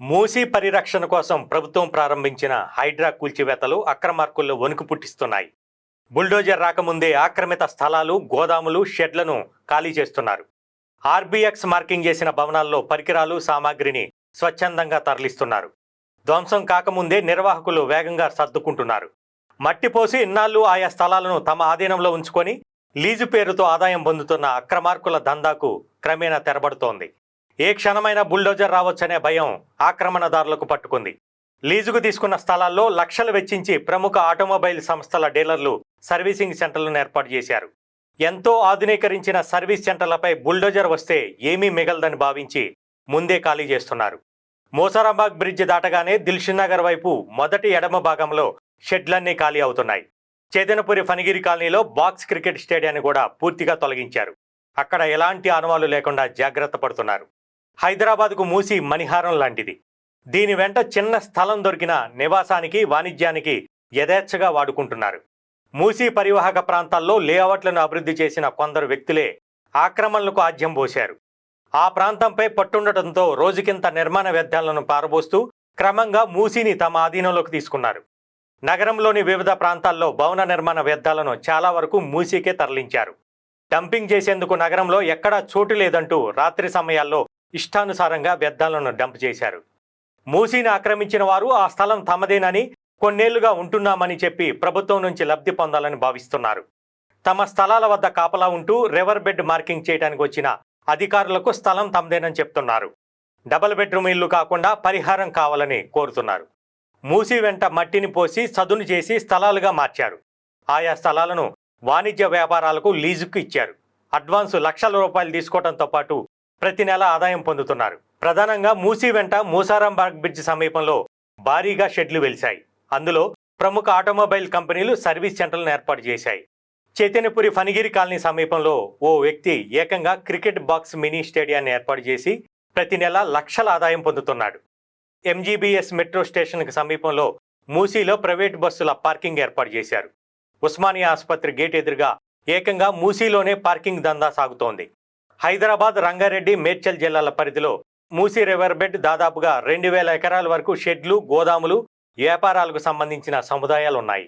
మూసీ పరిరక్షణ కోసం ప్రభుత్వం ప్రారంభించిన హైడ్రా కూల్చివేతలు అక్రమార్కుల్లో వణుకు పుట్టిస్తున్నాయి. బుల్డోజర్ రాకముందే ఆక్రమిత స్థలాలు గోదాములు షెడ్లను ఖాళీ చేస్తున్నారు. ఆర్బీఎక్స్ మార్కింగ్ చేసిన భవనాల్లో పరికరాలు సామాగ్రిని స్వచ్ఛందంగా తరలిస్తున్నారు. ధ్వంసం కాకముందే నిర్వాహకులు వేగంగా సర్దుకుంటున్నారు. మట్టి పోసి ఇన్నాళ్ళు ఆయా స్థలాలను తమ ఆధీనంలో ఉంచుకొని లీజు పేరుతో ఆదాయం పొందుతున్న అక్రమార్కుల దందాకు క్రమేణా తెరబడుతోంది. ఏ క్షణమైన బుల్డోజర్ రావచ్చనే భయం ఆక్రమణదారులకు పట్టుకుంది. లీజుకు తీసుకున్న స్థలాల్లో లక్షలు వెచ్చించి ప్రముఖ ఆటోమొబైల్ సంస్థల డీలర్లు సర్వీసింగ్ సెంటర్లను ఏర్పాటు చేశారు. ఎంతో ఆధునీకరించిన సర్వీస్ సెంటర్లపై బుల్డోజర్ వస్తే ఏమీ మిగలదని భావించి ముందే ఖాళీ చేస్తున్నారు. మోసారాబాగ్ బ్రిడ్జ్ దాటగానే దిల్షునగర్ వైపు మొదటి ఎడమ భాగంలో షెడ్లన్నీ ఖాళీ అవుతున్నాయి. చేతనపురి ఫణిగిరి కాలనీలో బాక్స్ క్రికెట్ స్టేడియాన్ని కూడా పూర్తిగా తొలగించారు. అక్కడ ఎలాంటి ఆనవాలు లేకుండా జాగ్రత్త పడుతున్నారు. హైదరాబాద్కు మూసి మణిహారం లాంటిది. దీని వెంట చిన్న స్థలం దొరికిన నివాసానికి వాణిజ్యానికి యథేచ్ఛగా వాడుకుంటున్నారు. మూసీ పరివాహక ప్రాంతాల్లో లేఅవుట్లను అభివృద్ధి చేసిన కొందరు వ్యక్తులే ఆక్రమణలకు ఆజ్యం పోశారు. ఆ ప్రాంతంపై పట్టుండటంతో రోజుకింత నిర్మాణ వ్యర్థాలను పారబోస్తూ క్రమంగా మూసీని తమ ఆధీనంలోకి తీసుకున్నారు. నగరంలోని వివిధ ప్రాంతాల్లో భవన నిర్మాణ వ్యర్థాలను చాలా వరకు మూసీకే తరలించారు. డంపింగ్ చేసేందుకు నగరంలో ఎక్కడా చోటు లేదంటూ రాత్రి సమయాల్లో ఇష్టానుసారంగా వ్యర్థాలను డంప్ చేశారు. మూసీని ఆక్రమించిన వారు ఆ స్థలం తమదేనని కొన్నేళ్ళుగా ఉంటున్నామని చెప్పి ప్రభుత్వం నుంచి లబ్ధి పొందాలని భావిస్తున్నారు. తమ స్థలాల వద్ద కాపలా ఉంటూ రివర్ బెడ్ మార్కింగ్ చేయడానికి వచ్చిన అధికారులకు స్థలం తమదేనని చెప్తున్నారు. డబుల్ బెడ్రూమ్ ఇల్లు కాకుండా పరిహారం కావాలని కోరుతున్నారు. మూసి వెంట మట్టిని పోసి సదును చేసి స్థలాలుగా మార్చారు. ఆయా స్థలాలను వాణిజ్య వ్యాపారాలకు లీజుకు ఇచ్చారు. అడ్వాన్సు లక్షల రూపాయలు తీసుకోవడంతో పాటు ప్రతి నెల ఆదాయం పొందుతున్నారు. ప్రధానంగా మూసీ వెంట మూసారాంబాగ్ బ్రిడ్జ్ సమీపంలో భారీగా షెడ్లు వెలిశాయి. అందులో ప్రముఖ ఆటోమొబైల్ కంపెనీలు సర్వీస్ సెంటర్లను ఏర్పాటు చేశాయి. చైతన్యపురి ఫణిగిరి కాలనీ సమీపంలో ఓ వ్యక్తి ఏకంగా క్రికెట్ బాక్స్ మినీ స్టేడియాన్ని ఏర్పాటు చేసి ప్రతి నెల లక్షల ఆదాయం పొందుతున్నాడు. ఎంజీబీఎస్ మెట్రో స్టేషన్కి సమీపంలో మూసీలో ప్రైవేట్ బస్సుల పార్కింగ్ ఏర్పాటు చేశారు. ఉస్మానియా ఆసుపత్రి గేట్ ఎదురుగా ఏకంగా మూసీలోనే పార్కింగ్ దందా సాగుతోంది. హైదరాబాద్ రంగారెడ్డి మేడ్చల్ జిల్లాల పరిధిలో మూసీ రివర్బెడ్ దాదాపుగా రెండు వేల ఎకరాల వరకు షెడ్లు గోదాములు వ్యాపారాలకు సంబంధించిన సముదాయాలు ఉన్నాయి